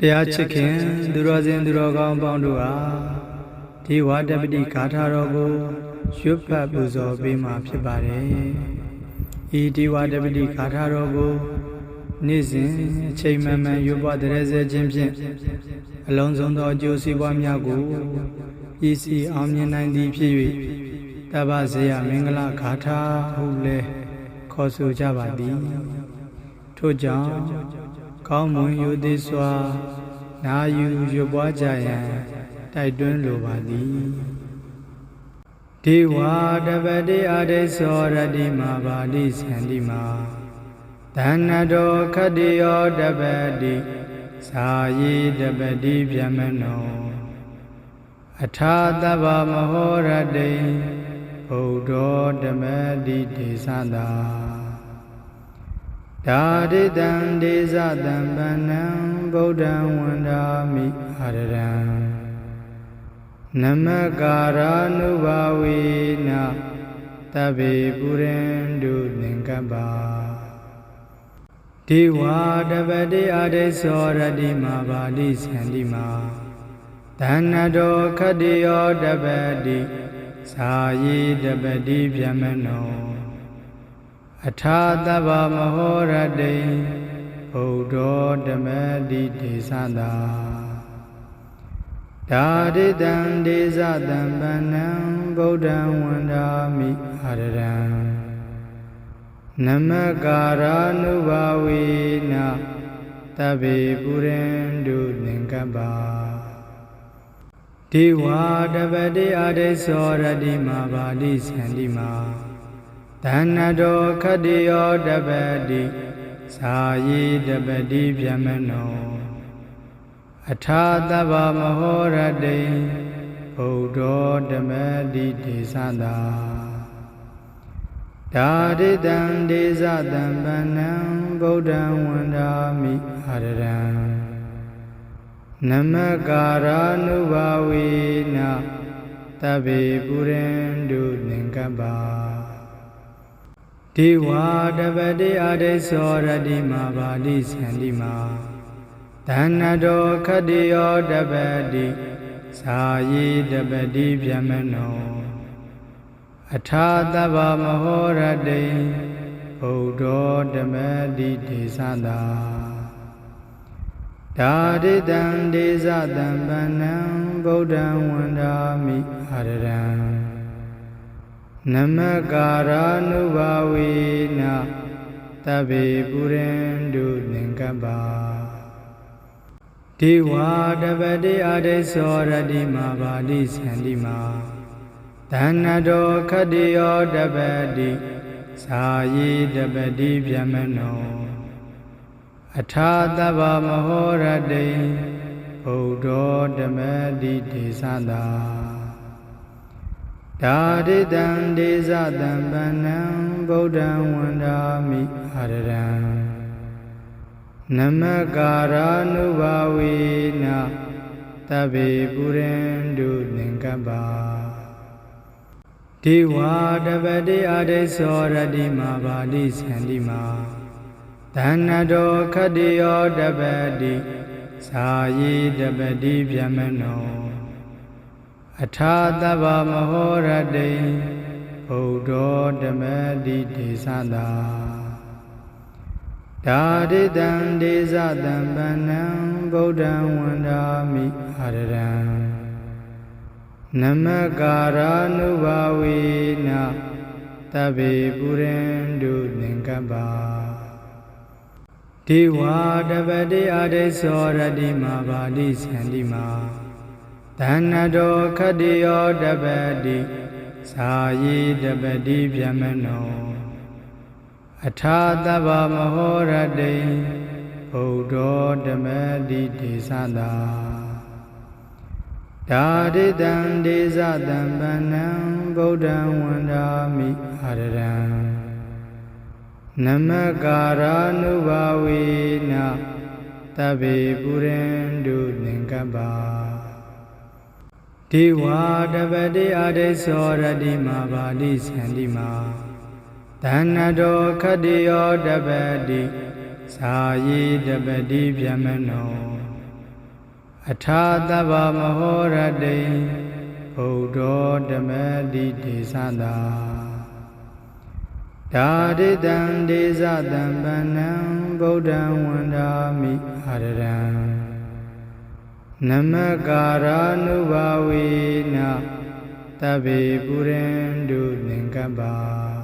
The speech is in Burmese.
တရားချစ်ခင်သူတော်စင်သူတော်ကောင်းပေါင်းတို့ဟာဒီဝါတပတိဂါထာတော်ကိုရွတ်ဖတ်ပူဇော်ပေးမှာဖြစ်ပါတယ်။ဤဒီဝါတပတိဂါထာတော်ကိုနေ့စဉ်အချိန်မှန်မှန်ရွတ်ပွားတဲ့စေခြင်းဖြင့်အလုံးစုံသောအကျိုးစီးပွားများကိုရည်စီအောင်မြင်နိုင်သည်ဖြစ်၍တပ္ပဇေယမင်္ဂလဂါထာဟုလည်းခေါ်ဆိုကြပါသည်။ထို့ကြောင့် ကောင်းမွန်ရိုသေစွာနာယူရွပွားကြရန်တိုက်တွန်းလိုပါသည်ဒေဝတပတိအရိသောရတိမာပါဠိစန္တိမာသန္နတောခတ္တိယောတပတိသာယေတပတိဗျမနောအထာတဗ္ဗမဟောရတိဘုဒ္ဓောဓမ္မတိဒေသတာ ဒါဒိတံဒေဇတံပန္နံဗုဒ္ဓံဝန္ဒာမိအာရရံနမကာရာနုဘာဝေနတဗေပုရင်တုသင်္ကပ္ပါဒေဝတပတိအရိသောရတိမာပါဠိစန္တိမာသန္နတောခတ္တိယောတပတိသာယေတပတိဗျမနော အထာတဗ္ဗမဟောရတိဘုဒ္ဓောဓမ္မတိဒေသတာဒါဒိတံဒေဇတံပန္နံဗုဒ္ဓံဝန္ဒာမိအာရရံနမကာရာနုဘာဝေနတဗေပုရင်တုသင်္ကပ္ပါဒေဝတပတိအရိသောရတိမာပါဠိစန္တိမာ သန္နတောခတ္တိယောတပတိသာယေတပတိဗျမနောအထာတဗ္ဗမဟောရတိဘုဒ္ဓောဓမ္မတိဒေသတာဒါဒိတံဒေဇတံပန္နံဗုဒ္ဓံဝန္ဒာမိအာရရံနမကာရာနုဘာဝေနတဗေပုရင်တုသင်္ကပ္ပါ ဒေဝတပတိအရိသောရတိမာပါဠိစန္တိမာသန္နတောခတ္တိယောတပတိသာယေတပတိဗျမနောအထာတဗ္ဗမဟောရတိဘုဒ္ဓောဓမ္မတိဒေသတာဒါဒိတံဒေဇတံပန္နံဗုဒ္ဓံဝန္ဒာမိအာရရံ နမကာရာနုဘာဝေနတဗေပုရင်တုသင်္ကပ္ပါဒေဝတပတိအရိသောရတိမာပါဠိစန္တိမာသန္နတောခတ္တိယောတပတိသာယေတပတိဗျမနောအထာတဗ္ဗမဟောရတိဘုဒ္ဓောဓမ္မတိဒေသတာ ဒါဒိတံဒေဇတံပန္နံဗုဒ္ဓံဝန္ဒာမိအာရရံနမကာရာနုဘာဝေနတဗေပုရင်တုသင်္ကပ္ပါဒေဝတပတိအရိသောရတိမာပါဠိစန္တိမာသန္နတောခတ္တိယောတပတိသာယေတပတိဗျမနော အထာတဗ္ဗမဟောရတိဘုဒ္ဓောဓမ္မတိဒေသတာဒါဒိတံဒေဇတံပန္နံဗုဒ္ဓံဝန္ဒာမိအာရရံနမကာရာနုဘာဝေနတဗေပုရင်တုသင်္ကပ္ပါဒေဝတပတိအရိသောရတိမာပါဠိစန္တိမာ သန္နတောခတ္တိယောတပတိသာယေတပတိဗျမနောအထာတဗ္ဗမဟောရတိဘုဒ္ဓောဓမ္မတိဒေသတာဒါဒိတံဒေဇတံပန္နံဗုဒ္ဓံဝန္ဒာမိအာရရံနမကာရာနုဘာဝေနတဗေပုရင်တုသင်္ကပ္ပါ ဒေဝတပတိအရိသောရတိမာပါဠိစန္တိမာသန္နတောခတ္တိယောတပတိသာယေတပတိဗျမနောအထာတဗ္ဗမဟောရတိဘုဒ္ဓောဓမ္မတိဒေသတာဒါဒိတံဒေဇတံပန္နံဗုဒ္ဓံဝန္ဒာမိအာရရံ နမကာရာနုဘာဝေနတဗ္ဗေပုရိန္ဒုသင်္ကပ္ပါ